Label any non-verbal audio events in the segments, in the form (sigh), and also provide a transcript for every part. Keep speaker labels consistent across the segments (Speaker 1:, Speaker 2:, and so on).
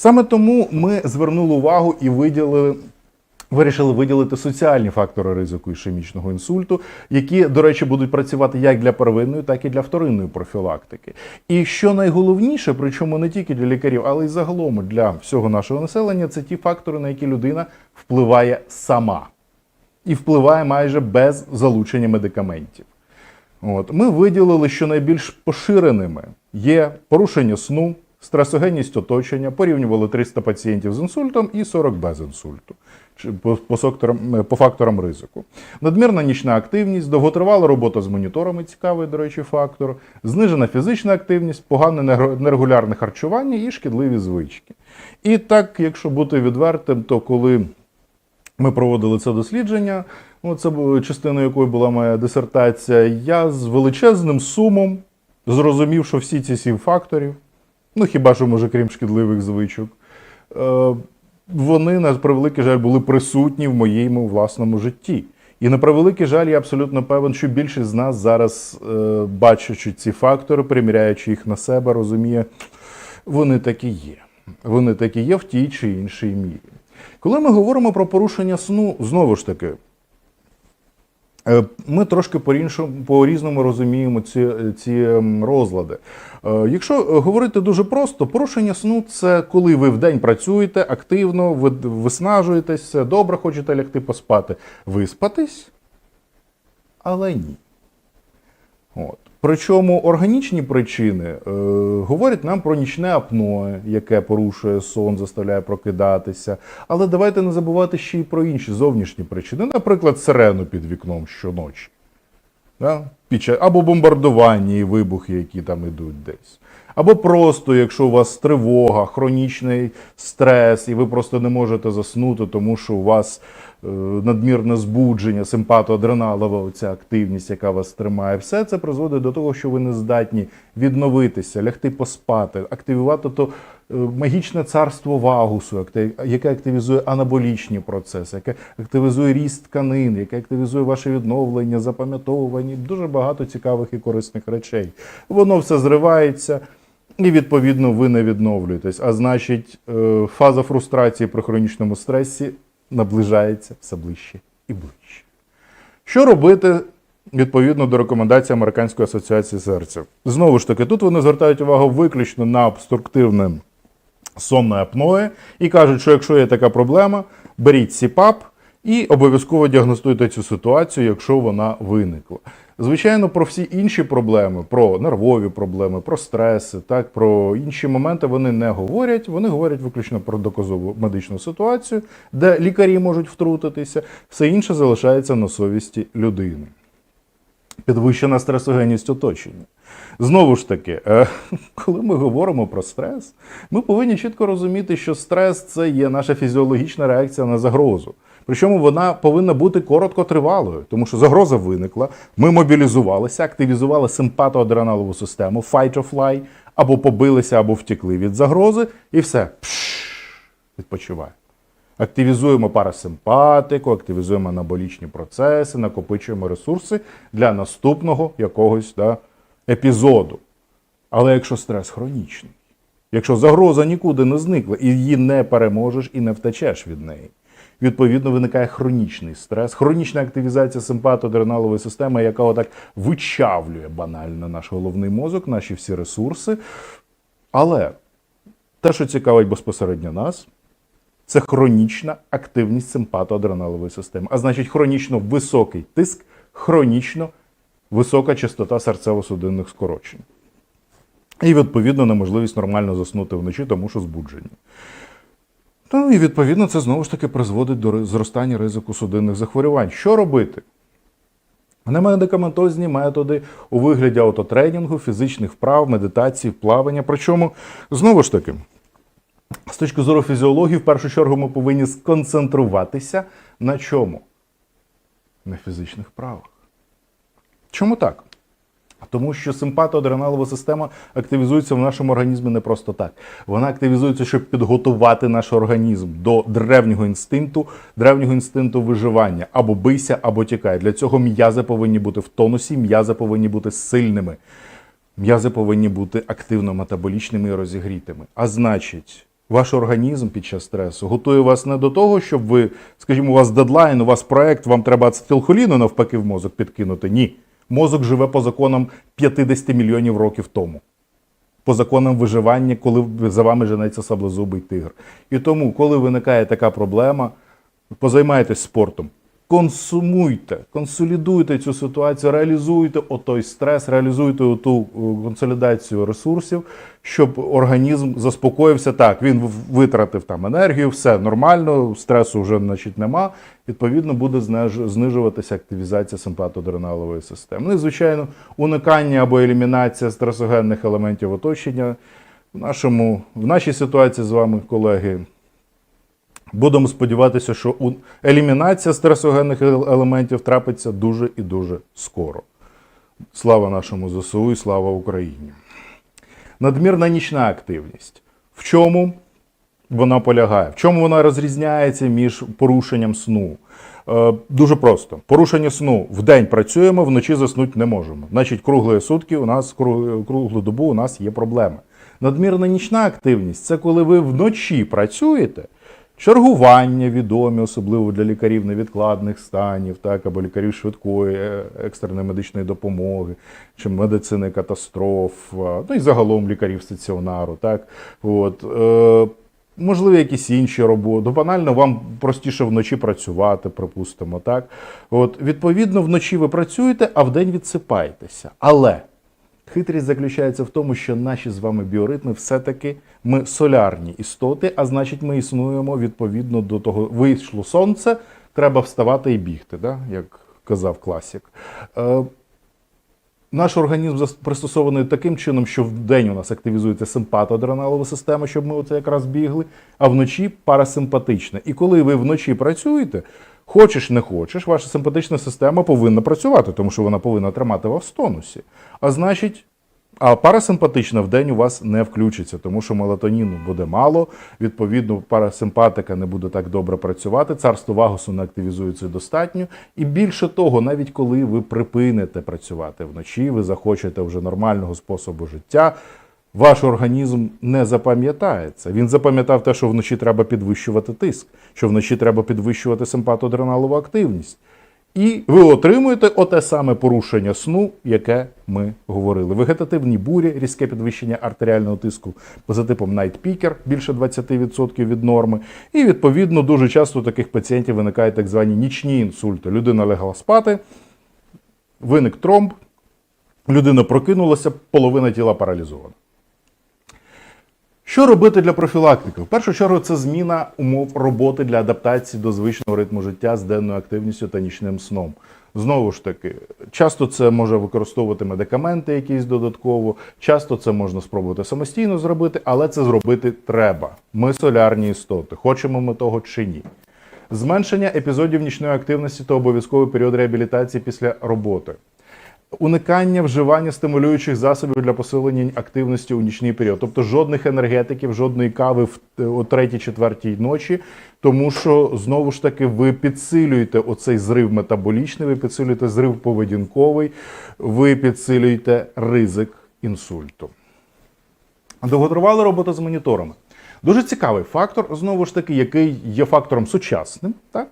Speaker 1: Саме тому ми звернули увагу і виділили. Вирішили виділити соціальні фактори ризику ішемічного інсульту, які, до речі, будуть працювати як для первинної, так і для вторинної профілактики. І що найголовніше, причому не тільки для лікарів, але й загалом для всього нашого населення, це ті фактори, на які людина впливає сама і впливає майже без залучення медикаментів. От. Ми виділили, що найбільш поширеними є порушення сну, стресогенність оточення, порівнювали 300 пацієнтів з інсультом і 40 без інсульту по, сокторам- по факторам ризику. Надмірна нічна активність, довготривала робота з моніторами, цікавий, до речі, фактор, знижена фізична активність, погане нерегулярне харчування і шкідливі звички. І так, якщо бути відвертим, то коли ми проводили це дослідження. Ну, це частиною якої була моя дисертація. Я з величезним сумом зрозумів, що всі ці сім факторів, ну хіба що, може, крім шкідливих звичок, е, вони, на превеликий жаль, були присутні в моєму власному житті. І на превеликий жаль, я абсолютно певен, що більшість з нас зараз, е, бачачи ці фактори, приміряючи їх на себе, розуміє, вони такі є. Вони такі є в тій чи іншій мірі. Коли ми говоримо про порушення сну, знову ж таки, ми трошки по-іншому- по-різному розуміємо ці, ці ем, розлади. Е, Якщо е, говорити дуже просто, порушення сну це коли ви вдень працюєте активно, ви виснажуєтесь, добре, хочете лягти поспати, виспатись, але ні. От. Причому органічні причини е, говорять нам про нічне апноє, яке порушує сон, заставляє прокидатися. Але давайте не забувати ще й про інші зовнішні причини, наприклад, сирену під вікном щоночі. Да? Під час, або бомбардування і вибухи, які там ідуть десь. Або просто, якщо у вас тривога, хронічний стрес, і ви просто не можете заснути, тому що у вас е, надмірне збудження, симпатоадреналова, оця активність, яка вас тримає, все це призводить до того, що ви не здатні відновитися, лягти поспати, активувати то магічне царство вагусу, яке активізує анаболічні процеси, яке активізує ріст тканин, яке активізує ваше відновлення, запам'ятовування, дуже багато цікавих і корисних речей. Воно все зривається. І відповідно ви не відновлюєтесь. А значить, е, фаза фрустрації при хронічному стресі наближається все ближче і ближче. Що робити відповідно до рекомендацій Американської асоціації серця? Знову ж таки, тут вони звертають увагу виключно на обструктивне сонне апноe і кажуть, що якщо є така проблема, беріть СІПАП і обов'язково діагностуйте цю ситуацію, якщо вона виникла. Звичайно, про всі інші проблеми, про нервові проблеми, про стреси, так про інші моменти вони не говорять. Вони говорять виключно про доказову медичну ситуацію, де лікарі можуть втрутитися. Все інше залишається на совісті людини підвищена стресогенність оточення. Знову ж таки, е, (laughs) коли ми говоримо про стрес, ми повинні чітко розуміти, що стрес це є наша фізіологічна реакція на загрозу. Причому вона повинна бути короткотривалою, тому що загроза виникла, ми мобілізувалися, активізували симпатоадреналову систему fight or fly, або побилися, або втекли від загрози, і все пш, відпочиває. Активізуємо парасимпатику, активізуємо анаболічні процеси, накопичуємо ресурси для наступного якогось да, епізоду. Але якщо стрес хронічний, якщо загроза нікуди не зникла і її не переможеш і не втечеш від неї, відповідно виникає хронічний стрес, хронічна активізація симпатоадреналової системи, яка отак вичавлює банально наш головний мозок, наші всі ресурси. Але те, що цікавить безпосередньо нас, це хронічна активність симпатоадреналової системи. А значить, хронічно високий тиск, хронічно висока частота серцево-судинних скорочень. І, відповідно, неможливість нормально заснути вночі, тому що збудження. Ну і відповідно це знову ж таки призводить до зростання ризику судинних захворювань. Що робити? Немедикаментозні методи у вигляді автотренінгу, фізичних вправ, медитації, плавання. Причому, знову ж таки, з точки зору фізіології, в першу чергу ми повинні сконцентруватися на чому? На фізичних вправах. Чому так? Тому що симпатоадреналова система активізується в нашому організмі не просто так. Вона активізується, щоб підготувати наш організм до древнього інстинкту, древнього інстинкту виживання або бийся, або тікай. Для цього м'язи повинні бути в тонусі, м'язи повинні бути сильними. М'язи повинні бути активно метаболічними і розігрітими. А значить, Ваш організм під час стресу готує вас не до того, щоб ви, скажімо, у вас дедлайн, у вас проект, вам треба ацетилхоліну навпаки в мозок підкинути. Ні. Мозок живе по законам 50 мільйонів років тому. По законам виживання, коли за вами женеться саблезубий тигр. І тому, коли виникає така проблема, позаймайтесь спортом. Консумуйте, консолідуйте цю ситуацію, реалізуйте отой стрес, реалізуйте ту консолідацію ресурсів, щоб організм заспокоївся. Так, він витратив там енергію, все нормально, стресу вже значить нема. Відповідно, буде зниж- знижуватися активізація симпатоадреналової системи. Ну і звичайно, уникання або елімінація стресогенних елементів оточення. В, нашому, в нашій ситуації з вами, колеги, Будемо сподіватися, що елімінація стресогенних елементів трапиться дуже і дуже скоро. Слава нашому ЗСУ і слава Україні. Надмірна нічна активність. В чому вона полягає? В чому вона розрізняється між порушенням сну? Е, дуже просто. Порушення сну в день працюємо, вночі заснути не можемо. Значить, круглої сутки у нас круглу добу у нас є проблеми. Надмірна нічна активність це коли ви вночі працюєте. Чергування відомі, особливо для лікарів невідкладних станів, так, або лікарів швидкої е, екстреної медичної допомоги, чи медицини катастроф, ну і загалом лікарів стаціонару. Так, от, е, можливо, якісь інші роботи. Ну, Банально вам простіше вночі працювати, припустимо. Так? От, відповідно, вночі ви працюєте, а вдень відсипаєтеся. Але Хитрість заключається в тому, що наші з вами біоритми все-таки ми солярні істоти, а значить, ми існуємо відповідно до того, вийшло сонце, треба вставати і бігти, да? як казав класик. Е, наш організм пристосований таким чином, що вдень у нас активізується симпатоадреналова система, щоб ми оце якраз бігли, а вночі парасимпатична. І коли ви вночі працюєте, хочеш не хочеш, ваша симпатична система повинна працювати, тому що вона повинна тримати вас в тонусі. А значить, а парасимпатична в день у вас не включиться, тому що мелатоніну буде мало, відповідно, парасимпатика не буде так добре працювати, царство вагусу не активізується достатньо. І більше того, навіть коли ви припините працювати вночі, ви захочете вже нормального способу життя. Ваш організм не запам'ятається. Він запам'ятав те, що вночі треба підвищувати тиск, що вночі треба підвищувати симпатоадреналову активність. І ви отримуєте оте саме порушення сну, яке ми говорили. Вегетативні бурі, різке підвищення артеріального тиску за типом Picker, більше 20% від норми. І відповідно дуже часто у таких пацієнтів виникають так звані нічні інсульти. Людина легла спати, виник тромб, людина прокинулася, половина тіла паралізована. Що робити для профілактики? В першу чергу це зміна умов роботи для адаптації до звичного ритму життя з денною активністю та нічним сном. Знову ж таки, часто це може використовувати медикаменти якісь додатково, часто це можна спробувати самостійно зробити, але це зробити треба. Ми солярні істоти, хочемо ми того чи ні. Зменшення епізодів нічної активності та обов'язковий період реабілітації після роботи. Уникання вживання стимулюючих засобів для посилення активності у нічний період, тобто жодних енергетиків, жодної кави в е, о третій-четвертій ночі, тому що знову ж таки ви підсилюєте оцей зрив метаболічний, ви підсилюєте зрив поведінковий, ви підсилюєте ризик інсульту. Довготривала робота з моніторами. Дуже цікавий фактор, знову ж таки, який є фактором сучасним. Так?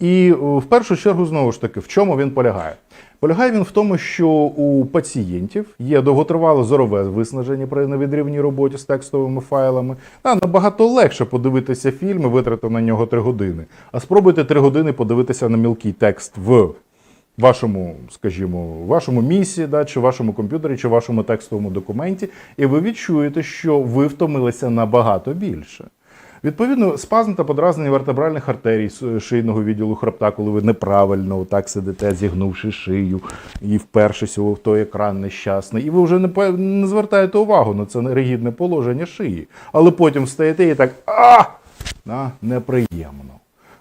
Speaker 1: І в першу чергу, знову ж таки, в чому він полягає? Полягає він в тому, що у пацієнтів є довготривале зорове виснаження при невідрівній роботі з текстовими файлами. А, набагато легше подивитися фільм і витратити на нього 3 години. А спробуйте 3 години подивитися на мілкий текст в вашому, скажімо, вашому місці, да, чи вашому комп'ютері, чи вашому текстовому документі, і ви відчуєте, що ви втомилися набагато більше. Відповідно, спазм та подразнення вертебральних артерій с- шийного відділу хребта, коли ви неправильно так сидите, зігнувши шию і впершись у той екран нещасний, і ви вже не, не звертаєте увагу на це ригідне положення шиї. Але потім встаєте і так а! Да, неприємно.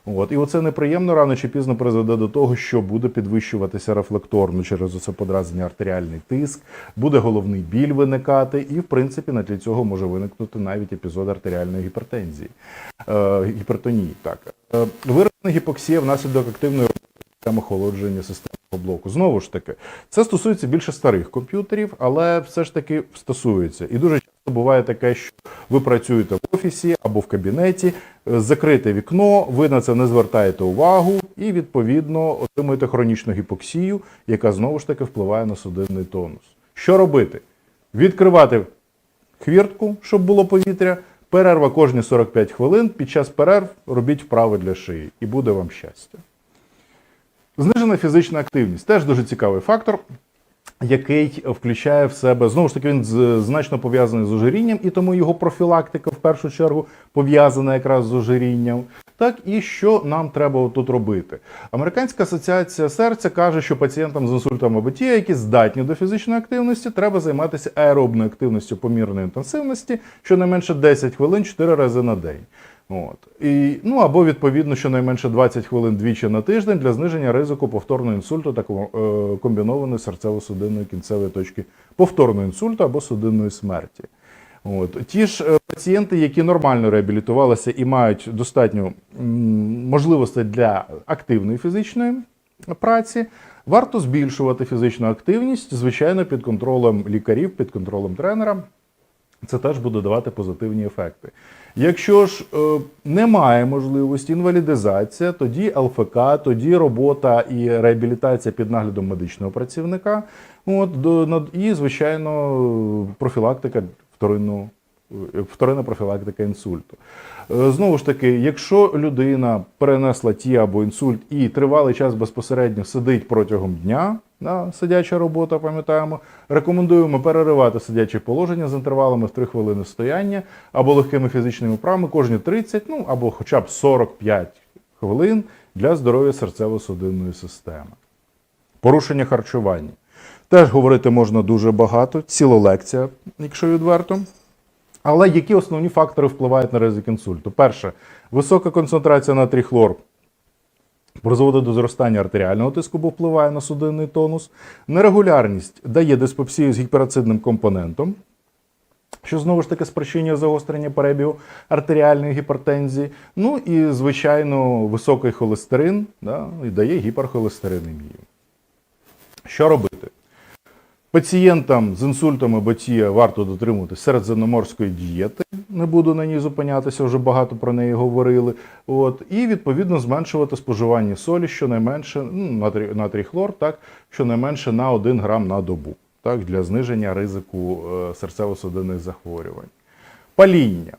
Speaker 1: От. І оце неприємно рано чи пізно призведе до того, що буде підвищуватися рефлекторно через оце подразнення артеріальний тиск, буде головний біль виникати, і в принципі на тлі цього може виникнути навіть епізод артеріальної гіпертензії, е, гіпертонії. Так. Е, виражена гіпоксія внаслідок активної системи охолодження системного блоку. Знову ж таки, це стосується більше старих комп'ютерів, але все ж таки стосується. І дуже буває таке, що ви працюєте в офісі або в кабінеті, е, закрите вікно, ви на це не звертаєте увагу і, відповідно, отримуєте хронічну гіпоксію, яка знову ж таки впливає на судинний тонус. Що робити? Відкривати хвіртку, щоб було повітря, перерва кожні 45 хвилин. Під час перерв робіть вправи для шиї, і буде вам щастя. Знижена фізична активність теж дуже цікавий фактор, який включає в себе знову ж таки він значно пов'язаний з ожирінням, і тому його профілактика в першу чергу пов'язана якраз з ожирінням. Так і що нам треба тут робити? Американська асоціація серця каже, що пацієнтам з інсультом або які здатні до фізичної активності, треба займатися аеробною активністю помірної інтенсивності щонайменше 10 хвилин 4 рази на день. От. І, ну або відповідно щонайменше 20 хвилин двічі на тиждень для зниження ризику повторного інсульту та е, комбінованої серцево-судинної кінцевої точки повторного інсульту або судинної смерті. От. Ті ж е, пацієнти, які нормально реабілітувалися і мають достатньо можливостей для активної фізичної праці, варто збільшувати фізичну активність, звичайно, під контролем лікарів, під контролем тренера це теж буде давати позитивні ефекти. Якщо ж е, немає можливості інвалідизація, тоді ЛФК, тоді робота і реабілітація під наглядом медичного працівника. От, до, і, звичайно, профілактика вторинного. Вторинна профілактика інсульту. Е, Знову ж таки, якщо людина перенесла ті або інсульт і тривалий час безпосередньо сидить протягом дня, да, сидяча робота, пам'ятаємо, рекомендуємо переривати сидяче положення з інтервалами в 3 хвилини стояння або легкими фізичними вправами кожні 30, ну або хоча б 45 хвилин для здоров'я серцево-судинної системи. Порушення харчування. Теж говорити можна дуже багато, ціла лекція, якщо відверто. Але які основні фактори впливають на ризик інсульту? Перше, висока концентрація натрій хлор призводить до зростання артеріального тиску, бо впливає на судинний тонус. Нерегулярність дає диспепсію з гіперацидним компонентом, що знову ж таки спричинює загострення перебігу артеріальної гіпертензії. Ну і, звичайно, високий холестерин да, і дає гіперхолестеринемію. Що робити? Пацієнтам з інсультом або варто дотримуватись середземноморської дієти. Не буду на ній зупинятися, вже багато про неї говорили. От і відповідно зменшувати споживання солі щонайменше ну, натрій, натрій хлор, так щонайменше на 1 грам на добу, так для зниження ризику е, серцево-судинних захворювань. Паління.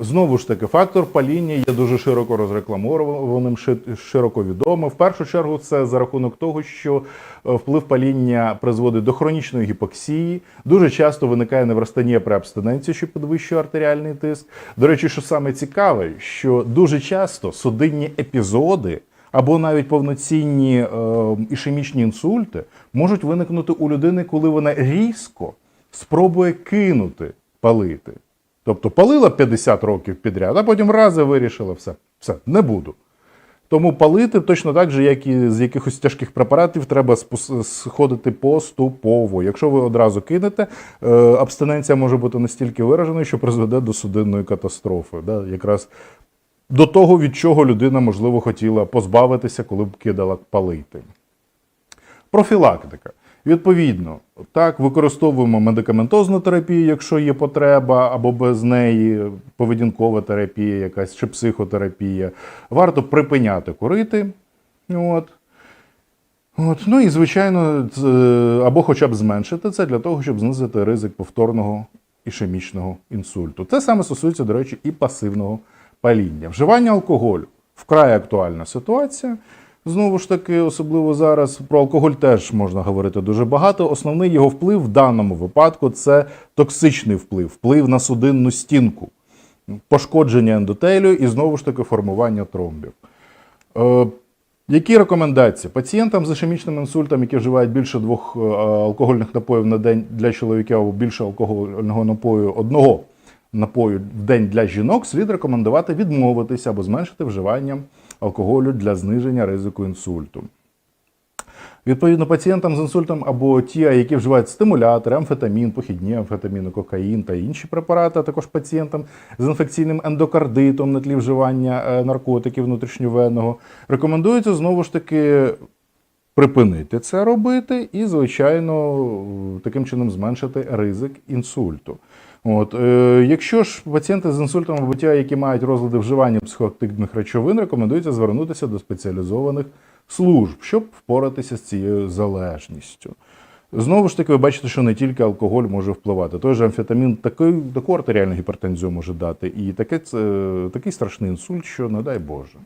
Speaker 1: Знову ж таки, фактор паління є дуже широко розрекламованим, ши- широко відомим. В першу чергу, це за рахунок того, що е, вплив паління призводить до хронічної гіпоксії. Дуже часто виникає неврастенія при абстиненції, що підвищує артеріальний тиск. До речі, що саме цікаве, що дуже часто судинні епізоди або навіть повноцінні е, ішемічні інсульти можуть виникнути у людини, коли вона різко спробує кинути палити. Тобто палила 50 років підряд, а потім рази вирішила все, все, не буду. Тому палити точно так же, як і з якихось тяжких препаратів, треба сходити поступово. Якщо ви одразу кинете, е, абстиненція може бути настільки вираженою, що призведе до судинної катастрофи. Да? Якраз до того, від чого людина, можливо, хотіла позбавитися, коли б кидала палити. Профілактика. Відповідно, так, використовуємо медикаментозну терапію, якщо є потреба, або без неї поведінкова терапія, якась чи психотерапія. Варто припиняти курити. От. От. Ну і, звичайно, або хоча б зменшити це для того, щоб знизити ризик повторного ішемічного інсульту. Це саме стосується, до речі, і пасивного паління. Вживання алкоголю вкрай актуальна ситуація. Знову ж таки, особливо зараз про алкоголь теж можна говорити дуже багато. Основний його вплив в даному випадку це токсичний вплив, вплив на судинну стінку, пошкодження ендотелію і знову ж таки формування тромбів. Е, які рекомендації? Пацієнтам з ішемічним інсультом, які вживають більше двох е, алкогольних напоїв на день для чоловіків або більше алкогольного напою одного напою в день для жінок, слід рекомендувати відмовитися або зменшити вживання алкоголю для зниження ризику інсульту. Відповідно, пацієнтам з інсультом або ті, які вживають стимулятори, амфетамін, похідні амфетаміни, кокаїн та інші препарати, а також пацієнтам з інфекційним ендокардитом на тлі вживання е, наркотиків внутрішньовенного, рекомендується знову ж таки припинити це робити і, звичайно, таким чином зменшити ризик інсульту. От, е, якщо ж пацієнти з інсультом вибуття, які мають розлади вживання психоактивних речовин, рекомендується звернутися до спеціалізованих служб, щоб впоратися з цією залежністю. Знову ж таки, ви бачите, що не тільки алкоголь може впливати. Той же амфетамін такий, таку артеріальну гіпертензію може дати, і таке, це, такий страшний інсульт, що не дай Боже.